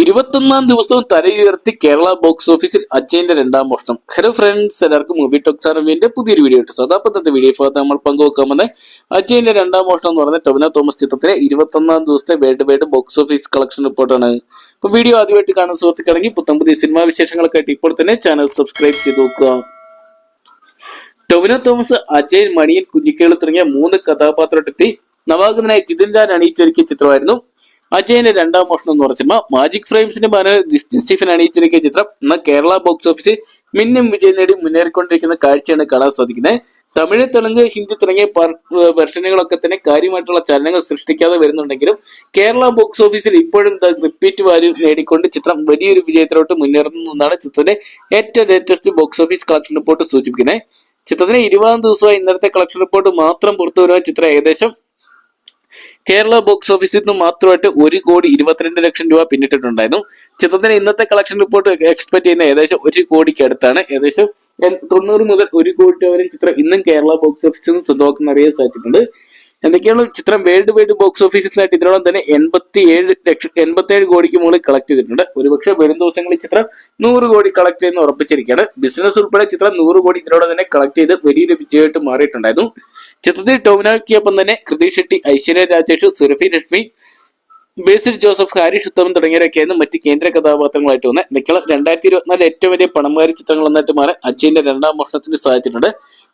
ഇരുപത്തൊന്നാം ദിവസവും തലയുയർത്തി കേരള ബോക്സ് ഓഫീസിൽ അജയന്റെ രണ്ടാം മോഷണം. ഹലോ ഫ്രണ്ട്സ് എല്ലാവർക്കും മൂവി ടോക്സ് അറിവിന്റെ പുതിയൊരു വീഡിയോ ഇട്ടു സദാപത്തത്തെ വീഡിയോ ഭാഗത്ത് നമ്മൾ പങ്കുവെക്കാൻ വന്നത് അജയന്റെ രണ്ടാം മോഷണം എന്ന് പറഞ്ഞ ടൊവിനോ തോമസ് ചിത്രത്തിലെ ഇരുപത്തൊന്നാം ദിവസത്തെ world wide box office collection റിപ്പോർട്ടാണ്. ഇപ്പൊ വീഡിയോ ആദ്യമായിട്ട് കാണാൻ സുഹൃത്തുക്കളെങ്കിൽ പുത്തം പുതിയ സിനിമാ വിശേഷങ്ങളൊക്കെ ഇപ്പോൾ തന്നെ ചാനൽ സബ്സ്ക്രൈബ് ചെയ്ത് നോക്കുക. ടൊവിനോ തോമസ് അജയൻ മണിയൻ കുഞ്ഞിക്കേളി തുടങ്ങിയ മൂന്ന് കഥാപാത്രത്തെത്തി നവാഗതനായ ജിതിൻ രാൻ അണിയിച്ചൊരുക്കിയ ചിത്രമായിരുന്നു. അജയന്റെ രണ്ടാം മോഷണം എന്ന് പറഞ്ഞ സിനിമ മാജിക് ഫ്രെയിംസിന്റെ ബാനർ സ്റ്റീഫൻ അണിയിച്ചിരിക്കുന്ന ചിത്രം. എന്ന കേരള ബോക്സ് ഓഫീസിൽ മിന്നും വിജയം നേടി മുന്നേറിക്കൊണ്ടിരിക്കുന്ന കാഴ്ചയാണ് കാണാൻ സാധിക്കുന്നത്. തമിഴ് തെലുങ്ക് ഹിന്ദി തുടങ്ങിയ വെർഷനുകളൊക്കെ തന്നെ കാര്യമായിട്ടുള്ള ചലനങ്ങൾ സൃഷ്ടിക്കാതെ വരുന്നുണ്ടെങ്കിലും കേരള ബോക്സ് ഓഫീസിൽ ഇപ്പോഴും റിപ്പീറ്റ് വാല്യൂ നേടിക്കൊണ്ട് ചിത്രം വലിയൊരു വിജയത്തിലോട്ട് മുന്നേറുന്നു എന്നാണ് ചിത്രത്തിന്റെ ഏറ്റവും latest box office collection report സൂചിപ്പിക്കുന്നത്. ചിത്രത്തിന് ഇരുപതാം ദിവസമായി ഇന്നലത്തെ കളക്ഷൻ റിപ്പോർട്ട് മാത്രം പുറത്തു വരുവാൻ ചിത്രം ഏകദേശം കേരള ബോക്സ് ഓഫീസിൽ നിന്ന് മാത്രമായിട്ട് ഒരു കോടി ഇരുപത്തിരണ്ട് ലക്ഷം രൂപ പിന്നിട്ടിട്ടുണ്ടായിരുന്നു. ചിത്രത്തിന് ഇന്നത്തെ കളക്ഷൻ റിപ്പോർട്ട് എക്സ്പെക്ട് ചെയ്യുന്ന ഏകദേശം ഒരു കോടിക്ക് അടുത്താണ്. ഏകദേശം തൊണ്ണൂറ് മുതൽ ഒരു കോടി രൂപ വരെ ചിത്രം ഇന്നും കേരള ബോക്സ് ഓഫീസിൽ നിന്ന് സ്വന്തമാക്കുന്ന അറിയാൻ സാധിച്ചിട്ടുണ്ട്. എന്തൊക്കെയാണ് ചിത്രം വേൾഡ് വൈഡ് ബോക്സ് ഓഫീസിൽ നിന്നായിട്ട് ഇതിനോളം തന്നെ എൺപത്തി ഏഴ് ലക്ഷം എൺപത്തി ഏഴ് കോടിക്ക് മുകളിൽ കളക്ട് ചെയ്തിട്ടുണ്ട്. ഒരുപക്ഷെ വരും ദിവസങ്ങളിൽ ചിത്രം നൂറ് കോടി കളക്ട് ചെയ്യുന്ന ഉറപ്പിച്ചിരിക്കുകയാണ്. ബിസിനസ് ഉൾപ്പെടെ ചിത്രം നൂറ് കോടി ഇതിനോടെ തന്നെ കളക്ട് ചെയ്ത് വലിയൊരു വിജയമായിട്ട് മാറിയിട്ടുണ്ടായിരുന്നു. ചിത്രത്തിൽ ടോമിനോയ്ക്കൊപ്പം തന്നെ കൃതി ഷെട്ടി ഐശ്വര്യ രാജേഷ് സുരഭി ലക്ഷ്മി ബേസിൽ ജോസഫ് ഹാരിഷ് ഉത്തമൻ തുടങ്ങിയവരൊക്കെയായിരുന്നു മറ്റ് കേന്ദ്ര കഥാപാത്രങ്ങളായിട്ട് വന്നത്. നിക്കള രണ്ടായിരത്തി ഇരുപത്തിനാല് ഏറ്റവും വലിയ പണംകാരി ചിത്രങ്ങൾ എന്നിട്ട് മാറി അച്ഛന്റെ രണ്ടാം മോഷണത്തിന് സാധിച്ചിട്ടുണ്ട്.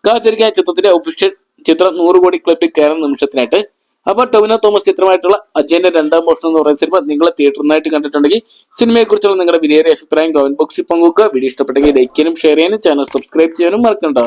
കാത്തിരിക്കാൻ ചിത്രത്തിന്റെ ഒഫീഷ്യൽ ചിത്രം നൂറ് കോടി ക്ലബിൽ കയറുന്ന നിമിഷത്തിനായിട്ട്. അപ്പൊ ടൊവിനോ തോമസ് ചിത്രമായിട്ടുള്ള അജയന്റെ രണ്ടാം മോഷണം എന്ന് പറയുന്ന സിനിമ നിങ്ങൾ തിയേറ്ററിനായിട്ട് കണ്ടിട്ടുണ്ടെങ്കിൽ സിനിമയെ കുറിച്ചുള്ള നിങ്ങളുടെ വിലയേറിയ അഭിപ്രായം കമന്റ് ബോക്സിൽ പങ്കുവെക്കുക. വീഡിയോ ഇഷ്ടപ്പെട്ടെങ്കിൽ ലൈക്ക് ഷെയർ ചെയ്യാനും ചാനൽ സബ്സ്ക്രൈബ് ചെയ്യാനും മറക്കണ്ട.